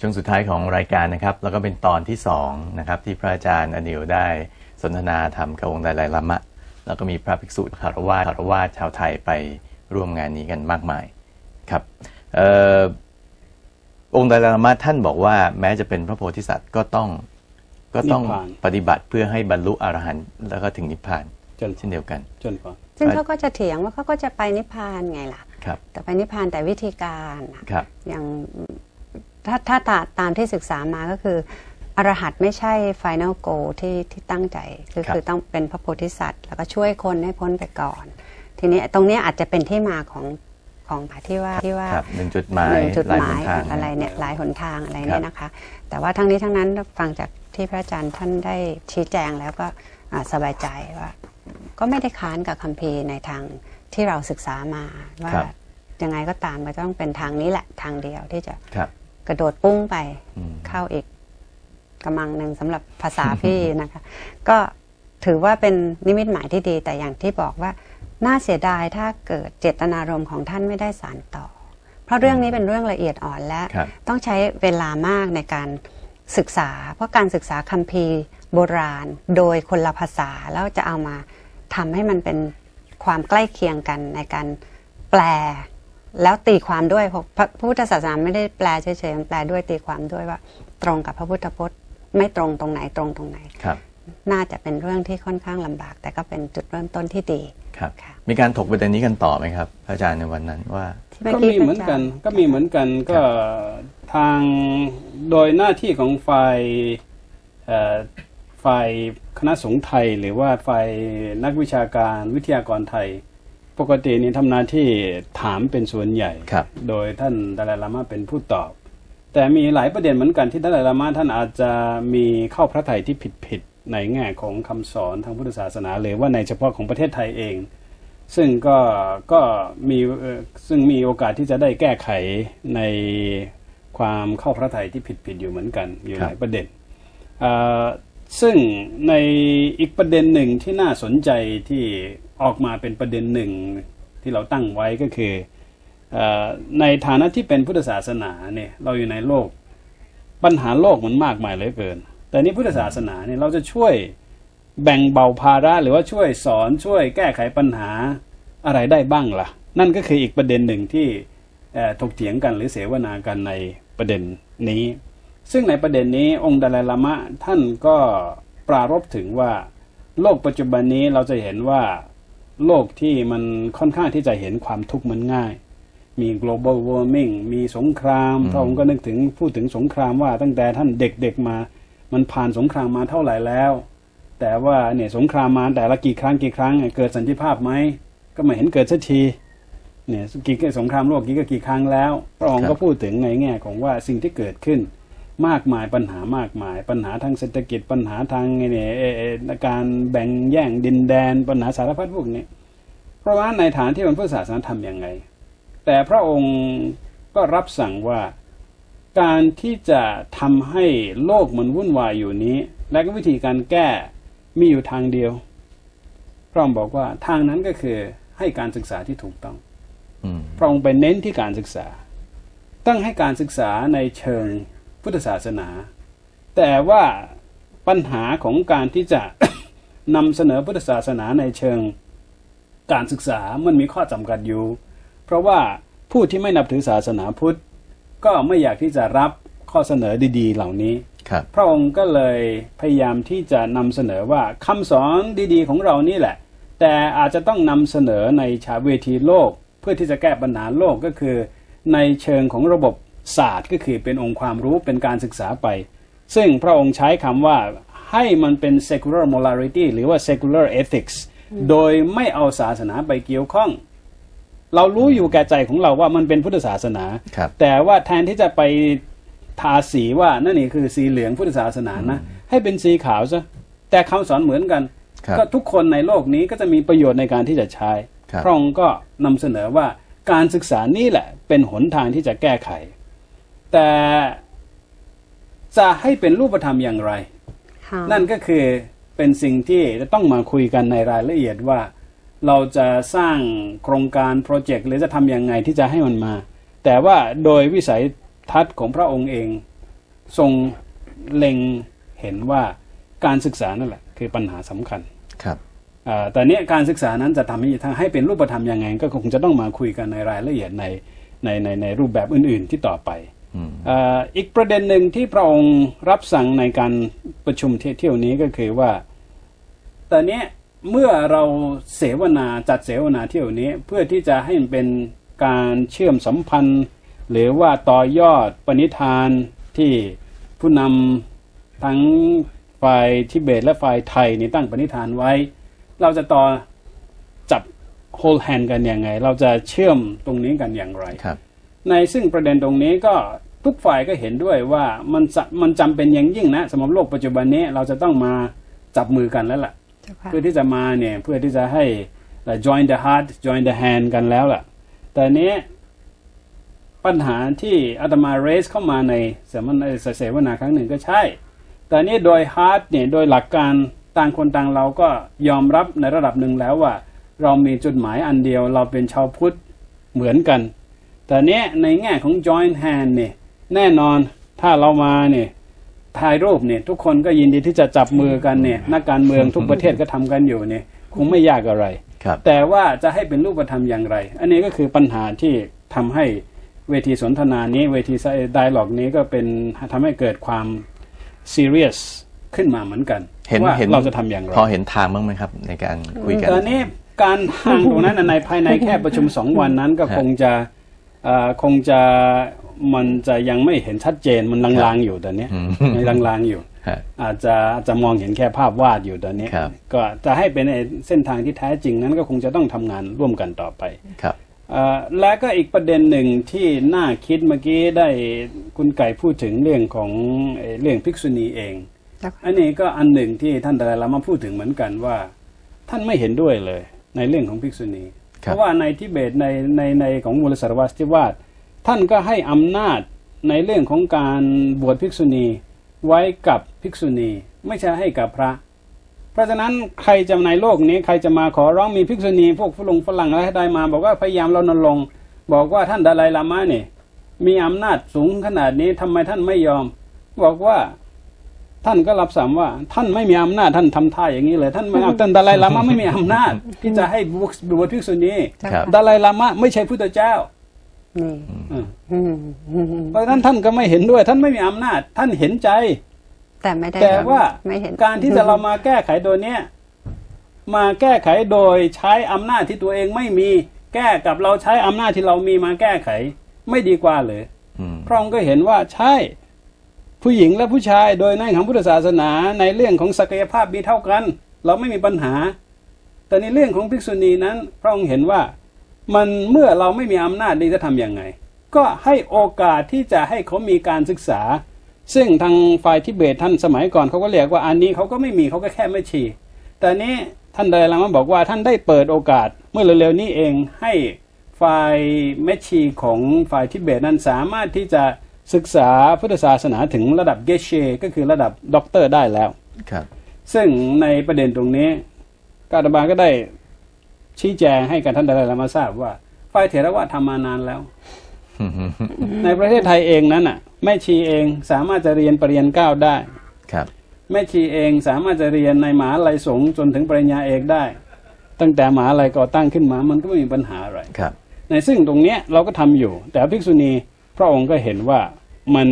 ช่วงสุดท้ายของรายการนะครับ แล้วก็เป็นตอนที่สองนะครับที่พระอาจารย์อนิวได้สนทนาธรรมกับองค์ไดไลลามะ แล้วก็มีพระภิกษุคารวาสคารวาสชาวไทยไปร่วมงานนี้กันมากมายครับเอ่อองค์ไดไลลามะท่านบอกว่า แม้จะเป็นพระโพธิสัตว์ก็ต้องก็ต้องนิพพานปฏิบัติเพื่อให้บรรลุอรหันต์แล้วก็ถึงนิพพานจนเช่นเดียวกันจนกว่าซึ่งเขาก็จะเถียงว่าเขาก็จะไปนิพพานไงล่ะครับแต่ไปนิพพานแต่วิธีการน่ะครับอย่าง ถ้าถ้าตาตามที่ศึกษามาก็คืออรหัตไม่ใช่ final goal ที่ที่ตั้งใจคือครับคือต้องเป็นพระโพธิสัตว์ แล้วก็ช่วยคนให้พ้นไปก่อน ทีนี้ตรงเนี้ยอาจจะเป็นที่มาของของที่ว่าที่ว่าครับหนึ่งจุดหมายหนึ่งจุดลายหหมานยทางอะไรเนี่ยหลายหนทางอะไรคเนี่รัยบนะคะ แต่ว่าทั้งนี้ทั้งนั้นฟังจากที่พระอาจารย์ท่านได้ชี้แจงแล้วก็อ่าสบายใจว่า ก็ไม่ได้ค้านกับคัมภีร์ในทางที่เราศึกษามาว่าครับยังไงก็ตามมันต้องเป็นทางนี้แหละทางเดียวที่จะครับ กระโดดปุ้งไปอืมเข้าอีกกำลังหนึ่งสำหรับภาษาพี่นะคะ ก็ถือว่าเป็นนิมิตหมายที่ดี แต่อย่างที่บอกว่า น่าเสียดายถ้าเกิดเจตนารมณ์ของท่านไม่ได้สานต่อ เพราะเรื่องนี้เป็นเรื่องละเอียดอ่อนและครับต้องใช้เวลามากในการศึกษา เพราะการศึกษาคัมภีร์โบราณ โดยคนละภาษาแล้วจะเอามาทำให้มันเป็นความใกล้เคียงกันในการแปล แล้วตีความด้วยเพราะพระพุทธศาสนาไม่ได้แปลเฉยๆมันแปลด้วยตีความด้วยว่า ตรงกับพระพุทธพจน์ ไม่ตรงตรงไหนตรงตรงไหนครับ น่าจะเป็นเรื่องที่ค่อนข้างลำบาก แต่ก็เป็นจุดเริ่มต้นที่ดีครับค่ะมีการถกประเด็นนี้กันต่อไหมครับพระอาจารย์ในวันนั้นว่าที่ก็เมื่อมีกี้เหมือนกันพระาจารย์ก็มีเหมือนกันก็ทางโดยหน้าที่ของฝ่ายเอ่อฝ่ายคณะสงฆ์ไทย หรือว่าฝ่ายนักวิชาการวิทยากรไทย ปกตินี่ทำหน้าที่ถามเป็นส่วนใหญ่ ครับ โดยท่านดาลายลามะเป็นผู้ตอบ แต่มีหลายประเด็นเหมือนกันที่ดาลายลามะท่านอาจจะมีเข้าพระทัยที่ผิดๆในแง่ของคำสอนทางพุทธศาสนาหรือว่าในเฉพาะของประเทศไทยเอง ซึ่งก็ก็มีเอ่อซึ่งมีโอกาสที่จะได้แก้ไขในความเข้าพระทัยที่ผิดๆอยู่เหมือนกันอยู่ครับหลายประเด็น เอ่อซึ่งในอีกประเด็นหนึ่งที่น่าสนใจที่ ออกมาเป็นประเด็นหนึ่งที่เราตั้งไว้ก็คืออในฐานะที่เป็นพุทธศาสนาเนี่ยเราอยู่ในโลกปัญหาโลกมันมากมายเหลือเกิน แต่นี่พุทธศาสนาเนี่ยเราจะช่วยแบ่งเบาภาระหรือว่าช่วยสอนช่วยแก้ไขปัญหาอะไรได้บ้างล่ะ นั่นก็คืออีกประเด็นหนึ่งที่ถกเถียงกันหรือเสวนากันในประเด็นนี้ ซึ่งในประเด็นนี้องค์ดาลายลามะท่านก็ปรารภถึงว่าโลกปัจจุบันนี้เราจะเห็นว่า โลกที่มันค่อนข้างที่จะเห็นความทุกข์มันง่าย มี global warming มีสงครามอืมพระองค์ก็นึกถึงพูดถึงสงครามว่าตั้งแต่ท่านเด็กๆมา มันผ่านสงครามมาเท่าไหร่แล้ว แต่ว่าเนี่ยสงครามมาแต่ละกี่ครั้งกี่ครั้งเนี่ยเกิดสันติภาพไหมก็ไม่เห็นเกิดสักทีเนี่ยกี่สงครามโลกกี่ก็กี่ครั้งแล้วพระองค์ครัก็บพูดถึงในแง่ของว่าสิ่งที่เกิดขึ้น มากมายปัญหามากมาย ปัญหาทางเศรษฐกิจปัญหาทางเนี่ยเอ่อเอ่อการแบ่งแย่งดินแดน ปัญหาสารพัดพวกนี้ เพราะว่าในฐานที่มันพุทธศาสนาทำยังไง แต่พระองค์ก็รับสั่งว่าการที่จะทำให้โลกมันวุ่นวายอยู่นี้ และก็วิธีการแก้มีอยู่ทางเดียว พระองค์บอกว่าทางนั้นก็คือให้การศึกษาที่ถูกต้องอืมพระองค์ไปเน้นที่การศึกษาต้องให้การศึกษาในเชิง พุทธศาสนา แต่ว่าปัญหาของการที่จะนำเสนอพุทธศาสนาในเชิงการศึกษามันมีข้อจำกัดอยู่ เพราะว่าผู้ที่ไม่นับถือศาสนาพุทธ ก็ไม่อยากที่จะรับข้อเสนอดี ๆ เหล่านี้ครับพระองค์ก็เลยพยายามที่จะนำเสนอว่าคำสอนดีๆ ของเรานี่แหละ แต่อาจจะต้องนำเสนอในชาเวทีโลก เพื่อที่จะแก้ปัญหาโลกก็คือ ในเชิงของระบบ ศาสตร์ก็คือเป็นองค์ความรู้เป็นการศึกษาไป ซึ่งพระองค์ใช้คำว่าให้มันเป็น secular morality หรือว่า secular ethics โดยไม่เอาศาสนาไปเกี่ยวข้อง เรารู้อยู่แก่ใจของเราว่ามันเป็นพุทธศาสนาครับแต่ว่าแทนที่จะไปทาสีว่านั่นนี่คือสีเหลืองพุทธศาสนานะให้เป็นสีขาวซะแต่คำสอนเหมือนกันครับก็ทุกคนในโลกนี้ก็จะมีประโยชน์ในการที่จะใช้ครับพระองค์ก็นำเสนอว่าการศึกษานี่แหละ เป็นหนทางที่จะแก้ไข แต่จะให้เป็นรูปธรรมอย่างไรค่ะนั่นก็คือเป็นสิ่งที่จะต้องมาคุยกันในรายละเอียดว่า เราจะสร้างโครงการโปรเจกต์หรือจะทำยังไงที่จะให้มันมา แต่ว่าโดยวิสัยทัศน์ของพระองค์เอง ทรงเล็งเห็นว่าการศึกษานั่นแหละ คือปัญหาสำคัญครับอ่าแต่เนี้ยการศึกษานั้นจะทำให้ทางให้เป็นรูปธรรมยังไง ก็คงจะต้องมาคุยกันในรายละเอียดในในในในรูปแบบอื่น ๆ ที่ต่อไป อีกประเด็นหนึ่งที่พระองค์รับสั่งในการประชุมเที่ยวนี้ก็คือว่าต่เนี้เมื่อเราเสวนาจัดเสวนาเที่ยวนี้เพื่อที่จะให้มันเป็นการเชื่อมสัมพันธ์ หรือว่าต่อยอดปณิธานที่ผู้นำทั้งฝ่ายทิเบตและฝ่ายไทยนี่ตั้งปณิธานไว้ เราจะต่อจับ hold hand กันยังไง เราจะเชื่อมตรงนี้กันอย่างไรครับ ในซึ่งประเด็นตรงนี้ก็ทุกฝ่ายก็เห็นด้วยว่ามันจะมันจำเป็นอย่างยิ่งนะสำหรับโลกปัจจุบันนี้เราจะต้องมาจับมือกันแล้วล่ะเจ้าค่ะเพื่อที่จะมาเนี่ยเพื่อที่จะให้ join the heart join the hand กันแล้วล่ะ แต่เนี้ยปัญหาที่อาตมา raise เข้ามาในเสวนาเสวนาครั้งหนึ่งก็ใช่ แต่เนี้ยโดย heart เนี่ยโดยหลักการต่างคนต่างเราก็ยอมรับในระดับหนึ่งแล้วว่า เรามีจุดหมายอันเดียวเราเป็นชาวพุทธเหมือนกัน แต่เนี้ยในแง่ของ join hand เนี่ยแน่นอนถ้าเรามาเนี่ยถ่ายรูปเนี่ยทุกคนก็ยินดีที่จะจับมือกันเนี่ยนักการเมืองทุกประเทศก็ทำกันอยู่เนี่ยคงไม่ยากอะไรครับแต่ว่าจะให้เป็นรูปธรรมอย่างไร อันนี้ก็คือปัญหาที่ทำให้เวทีสนทนานี้เวทีไดล็อกนี้ก็เป็นทำให้เกิดความซีเรียสขึ้นมาเหมือนกันเห็นว่าเห็นเราจะทำอย่างไรพอเห็นทางบ้างไหมครับ ในการคุยกันตอนนี้การทางตรงนั้นน่ะในภายในแค่ประชุมสองวันนั้นก็ฮะคงจะเอ่อ คงจะมันจะยังไม่เห็นชัดเจนมันลางๆอยู่ตอนเนี้ยอืมยังลางๆอยู่ฮะอาจจะอาจจะมองเห็นแค่ภาพวาดอยู่ตอนนี้ครับก็จะให้เป็นไอ้เส้นทางที่แท้จริงนั้นก็คงจะต้องทำงานร่วมกันต่อไปครับเอ่อและก็อีกประเด็นหนึ่งที่น่าคิดเมื่อกี้ได้คุณไก่พูดถึงเรื่องของเอ่อเรื่องภิกษุณีเองเจ้าค่ะอันนี้ก็อันหนึ่งที่ท่านแต่ละมาพูดถึงเหมือนกันว่า ท่านไม่เห็นด้วยเลยในเรื่องของภิกษุณีค เพราะว่าในทิเบตในในในของมูลสารวัสติวาสท่านก็ให้อำนาจในเรื่องของการบวชภิกษุณีไว้กับภิกษุณี ไม่ใช่ให้กับพระ เพราะฉะนั้นใครจะในโลกนี้ใครจะมาขอร้องมีภิกษุณี พวกฝรั่งฝรั่งอะไรได้มา บอกว่าพยายามเรานรงบอกว่าท่านดาไลลามะเนี่ยมีอำนาจสูงขนาดนี้ทำไมท่านไม่ยอม บอกว่า ท่านก็รับสั่งว่า ท่านไม่มีอำนาจท่านทำท่าอย่างนี้เลย ท่านไม่เอาท่านดาไลลามะไม่มีอำนาจ ที่จะให้บวชภิกษุณีเจ้าครับค่ะดาไลลามะไม่ใช่พุทธเจ้านี่อืมอืมอืมเพราะฉะนั้นท่านก็ไม่เห็นด้วย ท่านไม่มีอำนาจ ท่านเห็นใจ แต่ไม่ได้แต่ว่าไม่เห็นการที่จะเรามาแก้ไขตัวเนี้ยมาแก้ไขโดยใช้อำนาจที่ตัวเองไม่มี แก้กับเราใช้อำนาจที่เรามีมาแก้ไข ไม่ดีกว่าเลยอืมพระองค์ก็เห็นว่าใช่ ผู้หญิงและผู้ชายโดยในของพุทธศาสนาในเรื่องของศักยภาพมีเท่ากัน เราไม่มีปัญหา แต่ในเรื่องของภิกษุณีนั้นพระองค์เห็นว่ามันเมื่อเราไม่มีอำนาจนี้จะทำอยังไง ก็ให้โอกาสที่จะให้เขามีการศึกษา ซึ่งทางฝ่ายทิเบตท่านสมัยก่อนเขาก็เรียกว่าอันนี้เขาก็ไม่มีเขาก็แค่ไม่ชี แต่นี้ท่านไดลามาบอกว่าท่านได้เปิดโอกาสเมื่อเร็วๆนี้เองให้ฝ่ายแม่ชีของฝ่ายทิเบตนั้นสามารถที่จะ ศึกษาพุทธศาสนาถึงระดับเกเช ก็คือระดับด็อกเตอร์ได้แล้วครับ ซึ่งในประเด็นตรงนี้กาตบาลก็ได้ชี้แจงให้กับท่านไดลามาทราบว่าฝ่ายเถรวาททำมานานแล้ว ในประเทศไทยเองนั้นน่ะแม่ชีเองสามารถจะเรียนปริญญาเก้าได้ครับแม่ชีเองสามารถจะเรียนในมหาลัยสงฆ์จนถึงปริญญาเอกได้ ตั้งแต่มหาลัยก่อตั้งขึ้นมา มันก็ไม่มีปัญหาอะไรครับ ในซึ่งตรงเนี้ยเราก็ทำอยู่ แต่ภิกษุณีพระองค์ก็เห็นว่า มัน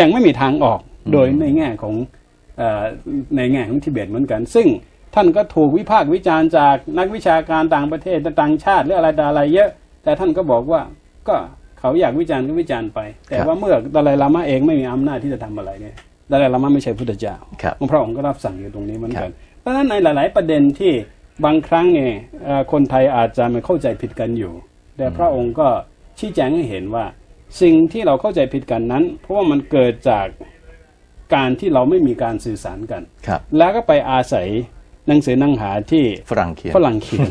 ยังไม่มีทางออกอืมโดยในแง่ของเออในแง่ของทิเบตเหมือนกัน ซึ่งท่านก็ถูกวิพากษ์วิจารณ์จากนักวิชาการต่างประเทศต่างชาติหรืออะไรต่ออะไรเยอะ แต่ท่านก็บอกว่าก็เขาอยากวิจารณ์ก็วิจารณ์ไป แต่ว่าเมื่อดาไลลามะเองไม่มีอำนาจที่จะทำอะไรเนี่ยดาไลลามะไม่ใช่พุทธเจ้าครับพระองค์ก็รับสั่งอยู่ตรงนี้เหมือนครักันบเพราะฉะนั้นในหลาย ๆ ประเด็นที่บางครั้งเนี่ยเอ่อคนไทยอาจจะไม่เข้าใจผิดกันอยู่ แต่พระองค์ก็ชี้แจงให้เห็นว่า สิ่งที่เราเข้าใจผิดกันนั้น เพราะว่ามันเกิดจากการที่เราไม่มีการสื่อสารกัน ครับ แล้วก็ไปอาศัยหนังสือหนังหาที่ฝรั่งเขียน ฝรั่งเขียน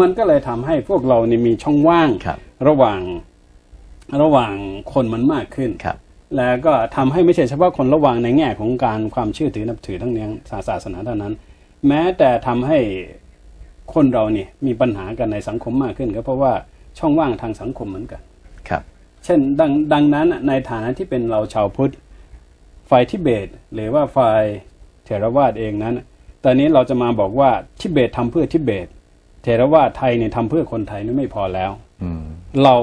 มันก็เลยทำให้พวกเราเนี่ยมีช่องว่างครับระหว่างระหว่างคนมันมากขึ้น ครับ แล้วก็ทำให้ไม่ใช่เฉพาะคนระวังในแง่ของการความเชื่อถือนับถือทั้งเนี้ยศาสนาเท่านั้น แม้แต่ทำให้คนเราเนี่ยมีปัญหากันในสังคมมากขึ้น ก็เพราะว่าช่องว่างทางสังคมเหมือนกัน ครับ เช่นดังดังนั้นน่ะในฐานะที่เป็นเราชาวพุทธฝ่ายทิเบต หรือว่าฝ่ายเทรวาสเองนั้น ตอนนี้เราจะมาบอกว่าทิเบตทำเพื่อทิเบตเทรวาสไทยเนี่ยทำเพื่อคนไทยนี่ไม่พอแล้วอืมเรา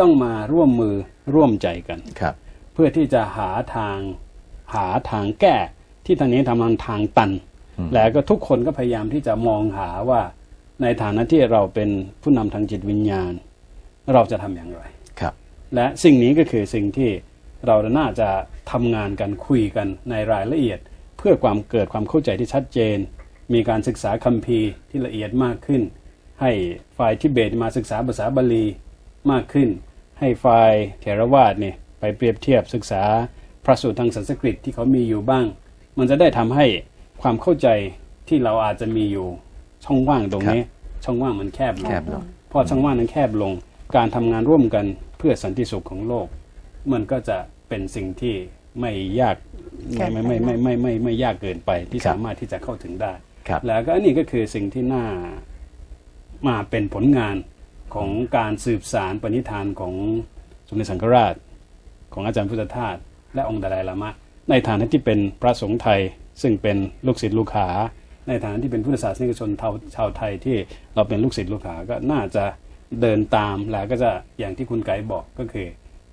ต้องมาร่วมมือร่วมใจกันครับ เพื่อที่จะหาทางหาทางแก้ที่ตอนนี้ทำทางทางตันอืมแล้วก็ทุกคนก็พยายามที่จะมองหาว่าในฐานะที่เราเป็นผู้นำทางจิตวิญญาณ เราจะทำอย่างไรครับ และสิ่งนี้ก็คือสิ่งที่เราน่าจะทำงานกันคุยกันในรายละเอียด เพื่อความเกิดความเข้าใจที่ชัดเจน มีการศึกษาคัมภีร์ที่ละเอียดมากขึ้น ให้ฝ่ายทิเบตมาศึกษาภาษาบาลีมากขึ้น ให้ฝ่ายเทรวาสเนี่ยไปเปรียบเทียบศึกษาพระสูตรทางสันสกฤตที่เขามีอยู่บ้าง มันจะได้ทำให้ความเข้าใจที่เราอาจจะมีอยู่ช่องว่างตรงนี้ ช่องว่างมันแคบลงแคบลงพอช่องว่างนั้นแคบลง การทำงานร่วมกันเพื่อสันติสุขของโลก มันก็จะเป็นสิ่งที่ไม่ยากเกินไปไม่ไม่ไม่ไม่ไม่ไม่ยากเกินไปที่ครับสามารถที่จะเข้าถึงได้ครับแล้วก็อันนี้ก็คือสิ่งที่น่ามาเป็นผลงานของการสืบสารปณิธานของสมเด็จสังฆราช ของอาจารย์พุทธทาสและองค์ดาไลลามะ ในฐานะที่เป็นพระสงฆ์ไทย ซึ่งเป็นลูกศิษย์ลูกหาในฐานะที่เป็นพุทธศาสนิกชนชาวชาวไทยที่เราเป็นลูกศิษย์ลูกหาก็น่าจะ เดินตามแล้วก็จะอย่างที่คุณไกด์บอกก็คือ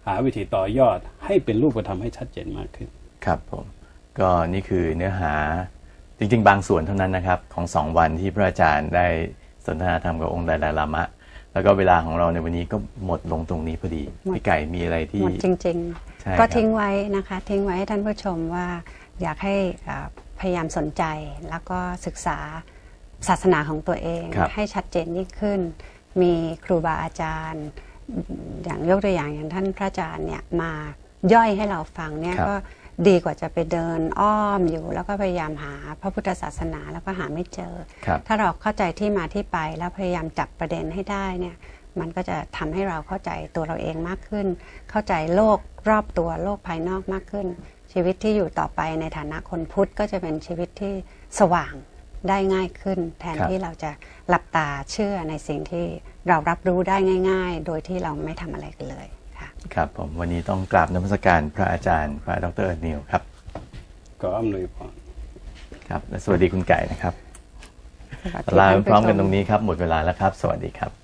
หาวิธีต่อยอดให้เป็นรูปธรรมให้ชัดเจนมากขึ้น ครับผมก็นี่คือเนื้อหาจริงๆ บางส่วนเท่านั้นนะครับ ของสองวันที่พระอาจารย์ได้สนทนาธรรมกับองค์ไดลายลามะ แล้วก็เวลาของเราในวันนี้ก็หมดลงตรงนี้พอดีหมดพี่ไก่มีอะไรที่หมดจริงใช่ๆครัก็บทิ้งไว้นะคะ ทิ้งไว้ให้ท่านผู้ชมว่าอยากให้อ่าพยายามสนใจแล้วก็ศึกษาศาสนาของตัวเองครับให้ชัดเจนยิ่งขึ้น มีครูบาอาจารย์ อย่างยกตัวอย่างอย่างท่านพระอาจารย์เนี่ยมาย่อยให้เราฟังเนี่ยครับก็ดีกว่าจะไปเดินอ้อมอยู่ แล้วก็พยายามหาพระพุทธศาสนาแล้วก็หาไม่เจอครับถ้าเราเข้าใจที่มาที่ไปแล้วพยายามจับประเด็นให้ได้เนี่ยมันก็จะทำให้เราเข้าใจตัวเราเองมากขึ้น เข้าใจโลกรอบตัวโลกภายนอกมากขึ้น ชีวิตที่อยู่ต่อไปในฐานะคนพุทธก็จะเป็นชีวิตที่สว่าง ได้ง่ายขึ้น แทนครับ ที่เราจะหลับตาเชื่อในสิ่งที่เรารับรู้ได้ง่าย ๆ โดยที่เราไม่ทำอะไรกันเลยค่ะ ครับผมวันนี้ต้องกราบนมัสการพระอาจารย์พระดรนิวครับก็อำนวยพร ครับและสวัสดีคุณไก่นะครับสวัสดีลาท่นพร้อมกันผู้ชตรงนี้ครับหมดเวลาแล้วครับ สวัสดีครับ